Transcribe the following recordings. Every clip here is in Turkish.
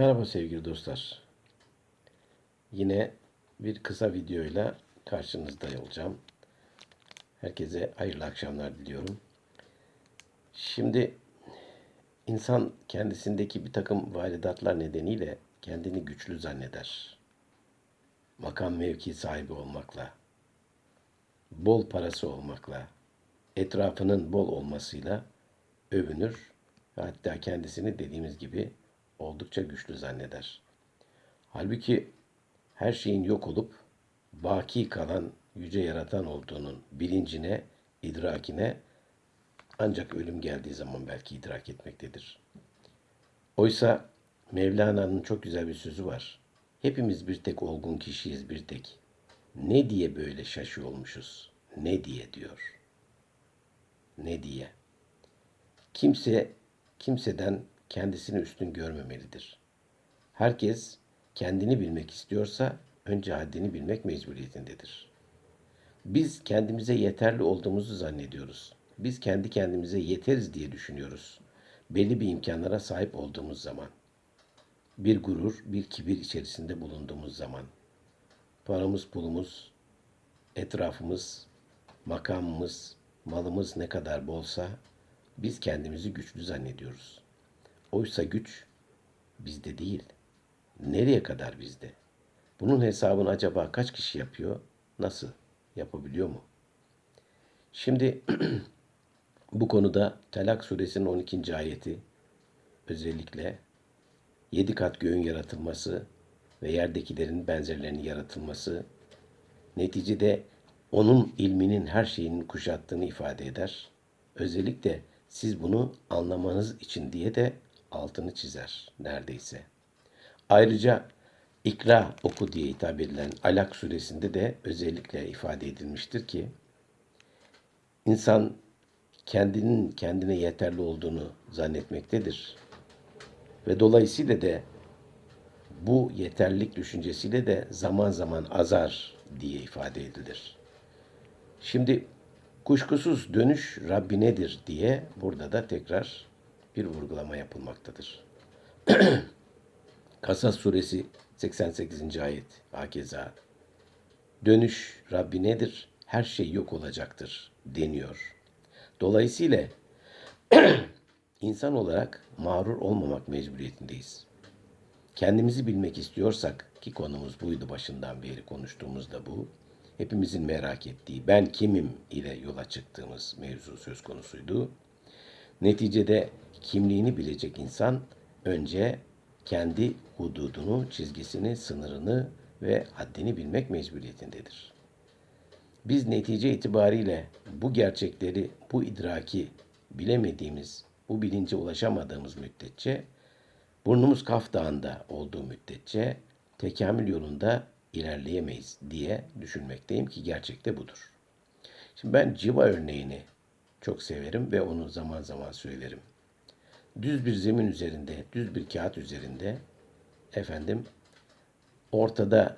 Merhaba sevgili dostlar. Yine bir kısa videoyla karşınızda olacağım. Herkese hayırlı akşamlar diliyorum. Şimdi insan kendisindeki bir takım varidatlar nedeniyle kendini güçlü zanneder. Makam mevki sahibi olmakla, bol parası olmakla, etrafının bol olmasıyla övünür hatta kendisini dediğimiz gibi oldukça güçlü zanneder. Halbuki her şeyin yok olup baki kalan yüce yaratan olduğunun bilincine, idrakine ancak ölüm geldiği zaman belki idrak etmektedir. Oysa Mevlana'nın çok güzel bir sözü var. Hepimiz bir tek olgun kişiyiz bir tek. Ne diye böyle şaşı olmuşuz? Ne diye diyor. Ne diye. Kimse kimseden kendisini üstün görmemelidir. Herkes kendini bilmek istiyorsa önce haddini bilmek mecburiyetindedir. Biz kendimize yeterli olduğumuzu zannediyoruz. Biz kendi kendimize yeteriz diye düşünüyoruz. Belli bir imkanlara sahip olduğumuz zaman. Bir gurur, bir kibir içerisinde bulunduğumuz zaman. Paramız, pulumuz, etrafımız, makamımız, malımız ne kadar bolsa biz kendimizi güçlü zannediyoruz. Oysa güç bizde değil. Nereye kadar bizde? Bunun hesabını acaba kaç kişi yapıyor? Nasıl? Yapabiliyor mu? Şimdi bu konuda Talak suresinin 12. ayeti özellikle yedi kat göğün yaratılması ve yerdekilerin benzerlerinin yaratılması neticede onun ilminin her şeyinin kuşattığını ifade eder. Özellikle siz bunu anlamanız için diye de altını çizer neredeyse. Ayrıca ikra oku diye hitap edilen Alak suresinde de özellikle ifade edilmiştir ki insan kendinin kendine yeterli olduğunu zannetmektedir. Ve dolayısıyla da bu yeterlilik düşüncesiyle de zaman zaman azar diye ifade edilir. Şimdi kuşkusuz dönüş Rabbinedir diye burada da tekrar bir vurgulama yapılmaktadır. Kasas suresi 88. ayet hakeza dönüş Rabbinedir her şey yok olacaktır deniyor. Dolayısıyla insan olarak mağrur olmamak mecburiyetindeyiz. Kendimizi bilmek istiyorsak ki konumuz buydu başından beri konuştuğumuz da bu. Hepimizin merak ettiği ben kimim ile yola çıktığımız mevzu söz konusuydu. Neticede kimliğini bilecek insan önce kendi hududunu, çizgisini, sınırını ve haddini bilmek mecburiyetindedir. Biz netice itibariyle bu gerçekleri, bu idraki bilemediğimiz, bu bilince ulaşamadığımız müddetçe, burnumuz Kaf Dağı'nda olduğu müddetçe tekamül yolunda ilerleyemeyiz diye düşünmekteyim ki gerçekte budur. Şimdi ben civa örneğini çok severim ve onu zaman zaman söylerim. Düz bir zemin üzerinde, düz bir kağıt üzerinde efendim ortada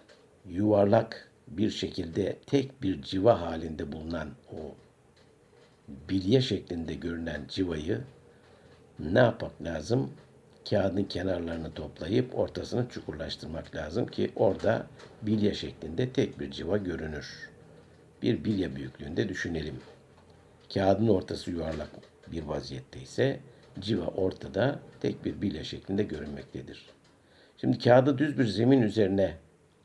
yuvarlak bir şekilde tek bir civa halinde bulunan o bilye şeklinde görünen civayı ne yapmak lazım? Kağıdın kenarlarını toplayıp ortasını çukurlaştırmak lazım ki orada bilye şeklinde tek bir civa görünür. Bir bilye büyüklüğünde düşünelim. Kağıdın ortası yuvarlak bir vaziyette ise civa ortada tek bir bilye şeklinde görünmektedir. Şimdi kağıdı düz bir zemin üzerine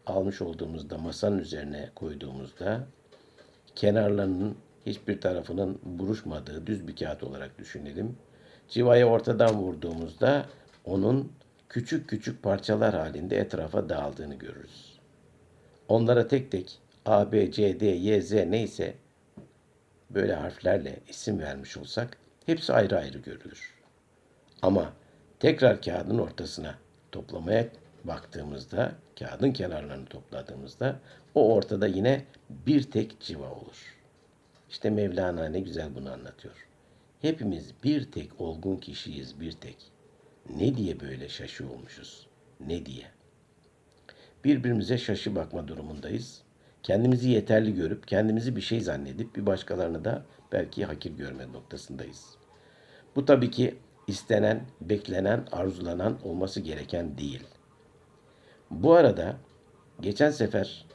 almış olduğumuzda, masanın üzerine koyduğumuzda kenarlarının hiçbir tarafının buruşmadığı düz bir kağıt olarak düşünelim. Civayı ortadan vurduğumuzda onun küçük küçük parçalar halinde etrafa dağıldığını görürüz. Onlara tek tek A, B, C, D, Y, Z neyse böyle harflerle isim vermiş olsak hepsi ayrı ayrı görülür. Ama tekrar kağıdın ortasına toplamaya baktığımızda, kağıdın kenarlarını topladığımızda o ortada yine bir tek civa olur. İşte Mevlana ne güzel bunu anlatıyor. Hepimiz bir tek olgun kişiyiz bir tek. Ne diye böyle şaşı olmuşuz? Ne diye? Birbirimize şaşı bakma durumundayız. Kendimizi yeterli görüp, kendimizi bir şey zannedip bir başkalarını da belki hakir görme noktasındayız. Bu tabii ki istenen, beklenen, arzulanan olması gereken değil. Bu arada geçen sefer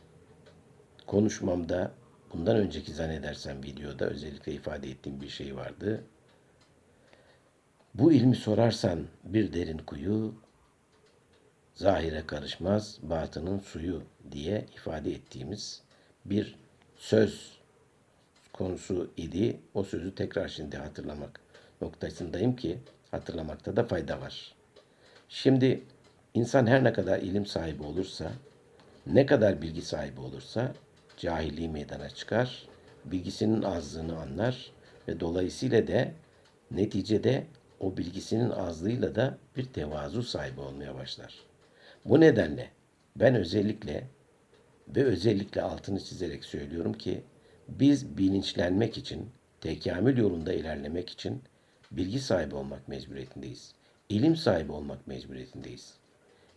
konuşmamda bundan önceki zannedersem videoda özellikle ifade ettiğim bir şey vardı. Bu ilmi sorarsan bir derin kuyu, zahire karışmaz batının suyu diye ifade ettiğimiz bir söz konusu idi. O sözü tekrar şimdi hatırlamak noktasındayım ki hatırlamakta da fayda var. Şimdi insan her ne kadar ilim sahibi olursa, ne kadar bilgi sahibi olursa cahilliği meydana çıkar, bilgisinin azlığını anlar ve dolayısıyla de neticede o bilgisinin azlığıyla da bir tevazu sahibi olmaya başlar. Bu nedenle ben özellikle ve özellikle altını çizerek söylüyorum ki biz bilinçlenmek için, tekamül yolunda ilerlemek için bilgi sahibi olmak mecburiyetindeyiz. İlim sahibi olmak mecburiyetindeyiz.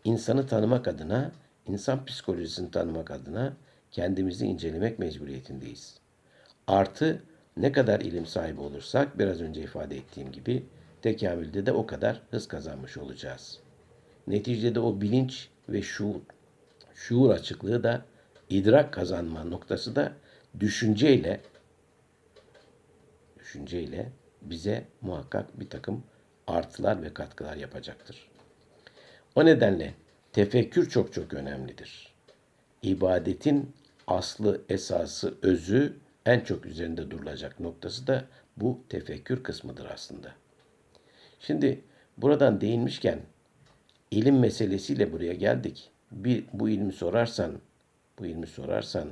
İnsanı tanımak adına, insan psikolojisini tanımak adına kendimizi incelemek mecburiyetindeyiz. Artı ne kadar ilim sahibi olursak biraz önce ifade ettiğim gibi tekamülde de o kadar hız kazanmış olacağız. Neticede o bilinç ve şuur, şuur açıklığı da idrak kazanma noktası da düşünceyle düşünceyle bize muhakkak bir takım artılar ve katkılar yapacaktır. O nedenle tefekkür çok çok önemlidir. İbadetin aslı, esası, özü en çok üzerinde durulacak noktası da bu tefekkür kısmıdır aslında. Şimdi buradan değinmişken ilim meselesiyle buraya geldik. Bir bu ilmi sorarsan, bu ilmi sorarsan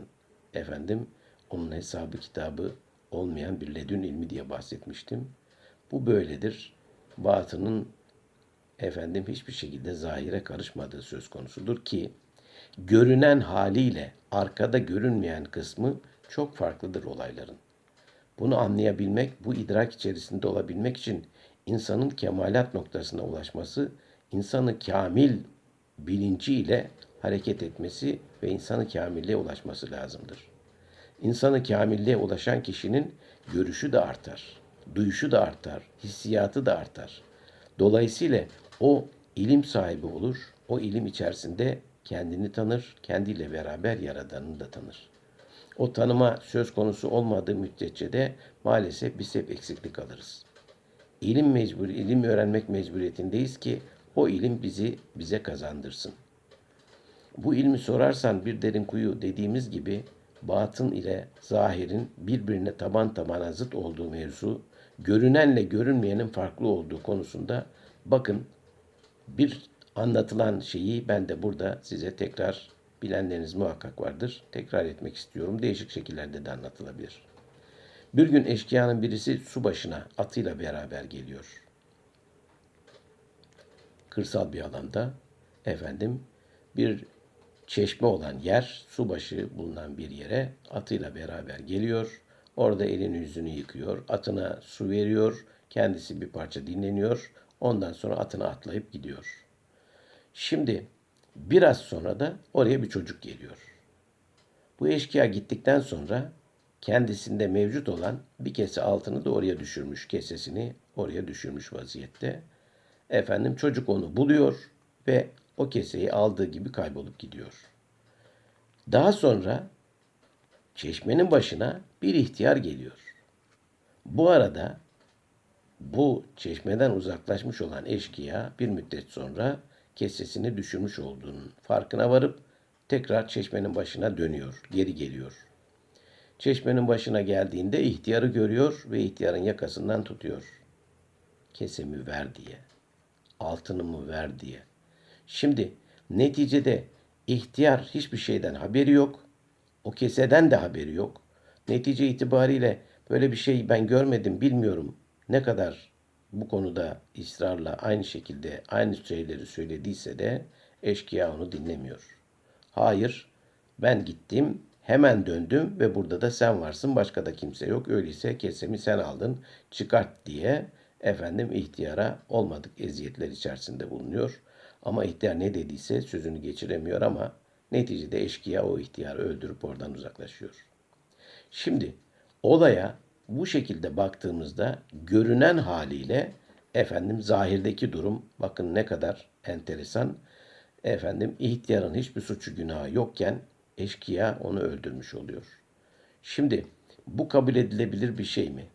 efendim onun hesabı kitabı olmayan bir ledün ilmi diye bahsetmiştim. Bu böyledir. Batının efendim hiçbir şekilde zahire karışmadığı söz konusudur ki görünen haliyle arkada görünmeyen kısmı çok farklıdır olayların. Bunu anlayabilmek, bu idrak içerisinde olabilmek için insanın kemalat noktasına ulaşması, insanı kamil bilinciyle hareket etmesi ve insanı kamilliğe ulaşması lazımdır. İnsanı kamilliğe ulaşan kişinin görüşü de artar, duyuşu da artar, hissiyatı da artar. Dolayısıyla o ilim sahibi olur, o ilim içerisinde kendini tanır, kendiyle beraber Yaradan'ı da tanır. O tanıma söz konusu olmadığı müddetçe de maalesef biz hep eksiklik alırız. İlim mecbur, ilim öğrenmek mecburiyetindeyiz ki o ilim bizi bize kazandırsın. Bu ilmi sorarsan bir derin kuyu dediğimiz gibi batın ile zahirin birbirine taban tabana zıt olduğu mevzu, görünenle görünmeyenin farklı olduğu konusunda bakın bir anlatılan şeyi ben de burada size tekrar bilenleriniz muhakkak vardır. Tekrar etmek istiyorum. Değişik şekillerde de anlatılabilir. Bir gün eşkıyanın birisi su başına atıyla beraber geliyor. Kırsal bir alanda efendim bir çeşme olan yer, su başı bulunan bir yere atıyla beraber geliyor. Orada elini yüzünü yıkıyor, atına su veriyor, kendisi bir parça dinleniyor. Ondan sonra atına atlayıp gidiyor. Şimdi biraz sonra da oraya bir çocuk geliyor. Bu eşkıya gittikten sonra kendisinde mevcut olan bir kese altını da oraya düşürmüş. Kesesini oraya düşürmüş vaziyette. Efendim çocuk onu buluyor ve o keseyi aldığı gibi kaybolup gidiyor. Daha sonra çeşmenin başına bir ihtiyar geliyor. Bu arada bu çeşmeden uzaklaşmış olan eşkıya bir müddet sonra kesesini düşürmüş olduğunun farkına varıp tekrar çeşmenin başına dönüyor, geri geliyor. Çeşmenin başına geldiğinde ihtiyarı görüyor ve ihtiyarın yakasından tutuyor. Kesemi ver diye, altınımı ver diye. Şimdi neticede ihtiyar hiçbir şeyden haberi yok. O keseden de haberi yok. Netice itibariyle böyle bir şey ben görmedim, bilmiyorum. Ne kadar bu konuda ısrarla aynı şekilde aynı şeyleri söylediyse de eşkıya onu dinlemiyor. Hayır, ben gittim, hemen döndüm ve burada da sen varsın, başka da kimse yok. Öyleyse kesemi sen aldın, çıkart diye efendim ihtiyara olmadık eziyetler içerisinde bulunuyor. Ama ihtiyar ne dediyse sözünü geçiremiyor ama neticede eşkıya o ihtiyarı öldürüp oradan uzaklaşıyor. Şimdi olaya bu şekilde baktığımızda görünen haliyle efendim zahirdeki durum bakın ne kadar enteresan. Efendim ihtiyarın hiçbir suçu günahı yokken eşkıya onu öldürmüş oluyor. Şimdi bu kabul edilebilir bir şey mi?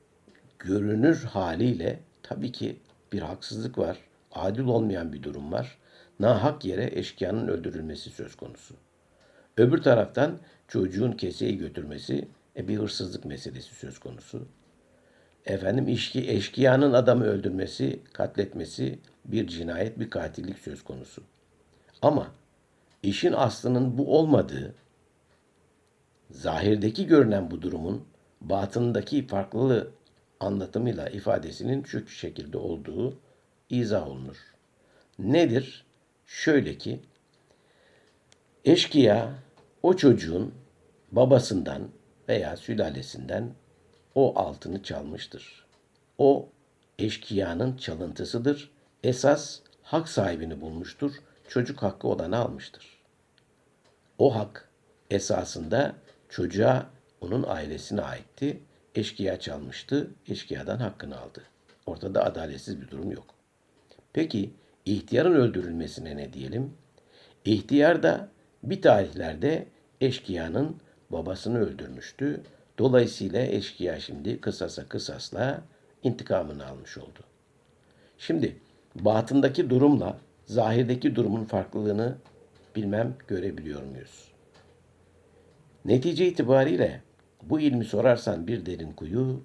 Görünür haliyle tabii ki bir haksızlık var. Adil olmayan bir durum var. Nahak yere eşkıyanın öldürülmesi söz konusu. Öbür taraftan çocuğun keseyi götürmesi e, bir hırsızlık meselesi söz konusu. Efendim işki, eşkıyanın adamı öldürmesi, katletmesi bir cinayet, bir katillik söz konusu. Ama işin aslının bu olmadığı, zahirdeki görünen bu durumun batındaki farklı anlatımıyla ifadesinin şu şekilde olduğu izah olunur. Nedir? Şöyle ki, eşkıya o çocuğun babasından veya sülalesinden o altını çalmıştır. O eşkıyanın çalıntısıdır. Esas hak sahibini bulmuştur. Çocuk hakkı olanı almıştır. O hak esasında çocuğa onun ailesine aitti. Eşkıya çalmıştı. Eşkıyadan hakkını aldı. Ortada adaletsiz bir durum yok. Peki ihtiyarın öldürülmesine ne diyelim? İhtiyar da bir tarihlerde eşkıyanın babasını öldürmüştü. Dolayısıyla eşkıya şimdi kısasa kısasla intikamını almış oldu. Şimdi batındaki durumla zahirdeki durumun farklılığını bilmem görebiliyor muyuz? Netice itibariyle bu ilmi sorarsan bir derin kuyu,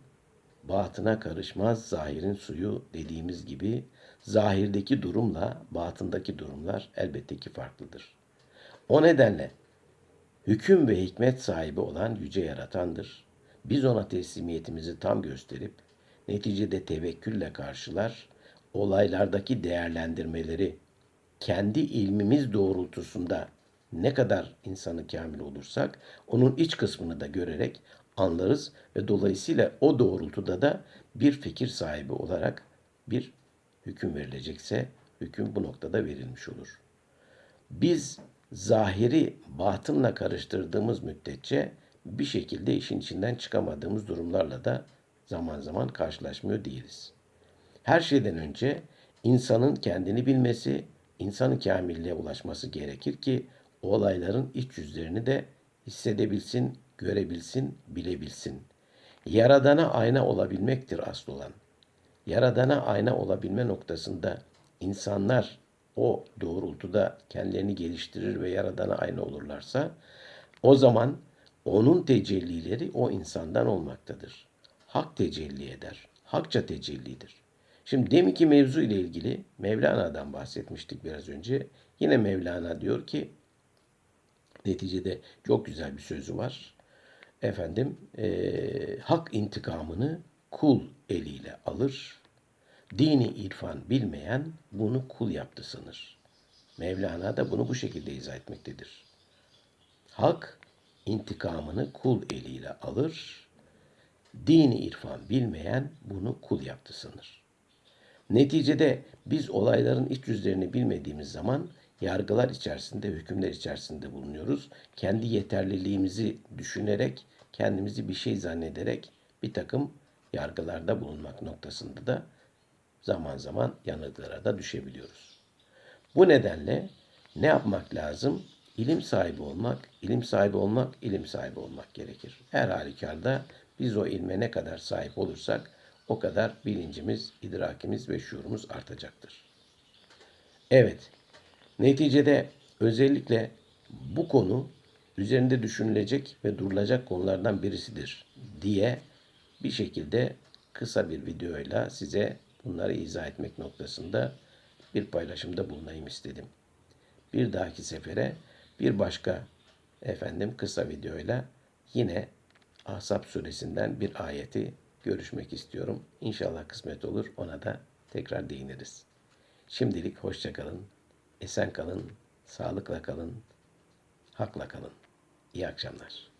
batına karışmaz zahirin suyu dediğimiz gibi zahirdeki durumla batındaki durumlar elbette ki farklıdır. O nedenle hüküm ve hikmet sahibi olan yüce yaratandır. Biz ona teslimiyetimizi tam gösterip neticede tevekkülle karşılar, olaylardaki değerlendirmeleri kendi ilmimiz doğrultusunda ne kadar insanı kamil olursak onun iç kısmını da görerek anlarız ve dolayısıyla o doğrultuda da bir fikir sahibi olarak bir hüküm verilecekse hüküm bu noktada verilmiş olur. Biz zahiri batınla karıştırdığımız müddetçe bir şekilde işin içinden çıkamadığımız durumlarla da zaman zaman karşılaşmıyor değiliz. Her şeyden önce insanın kendini bilmesi, insanın kamilliğe ulaşması gerekir ki olayların iç yüzlerini de hissedebilsin, görebilsin, bilebilsin. Yaradana ayna olabilmektir asıl olan. Yaradana ayna olabilme noktasında insanlar o doğrultuda kendilerini geliştirir ve yaradana ayna olurlarsa o zaman onun tecellileri o insandan olmaktadır. Hak tecelli eder. Hakça tecellidir. Şimdi deminki mevzu ile ilgili Mevlana'dan bahsetmiştik biraz önce. Yine Mevlana diyor ki neticede çok güzel bir sözü var. Efendim e, hak intikamını kul eliyle alır. Dini irfan bilmeyen bunu kul yaptı sanır. Mevlana da bunu bu şekilde izah etmektedir. Hak intikamını kul eliyle alır. Dini irfan bilmeyen bunu kul yaptı sanır. Neticede biz olayların iç yüzlerini bilmediğimiz zaman yargılar içerisinde, hükümler içerisinde bulunuyoruz. Kendi yeterliliğimizi düşünerek, kendimizi bir şey zannederek bir takım yargılarda bulunmak noktasında da zaman zaman yanılgılara da düşebiliyoruz. Bu nedenle ne yapmak lazım? İlim sahibi olmak, ilim sahibi olmak, ilim sahibi olmak gerekir. Her halükarda biz o ilme ne kadar sahip olursak o kadar bilincimiz, idrakimiz ve şuurumuz artacaktır. Evet, neticede özellikle bu konu üzerinde düşünülecek ve durulacak konulardan birisidir diye bir şekilde kısa bir videoyla size bunları izah etmek noktasında bir paylaşımda bulunayım istedim. Bir dahaki sefere bir başka efendim kısa videoyla yine Ahzab suresinden bir ayeti görüşmek istiyorum. İnşallah kısmet olur. Ona da tekrar değiniriz. Şimdilik hoşça kalın. Esen kalın. Sağlıkla kalın. Hakla kalın. İyi akşamlar.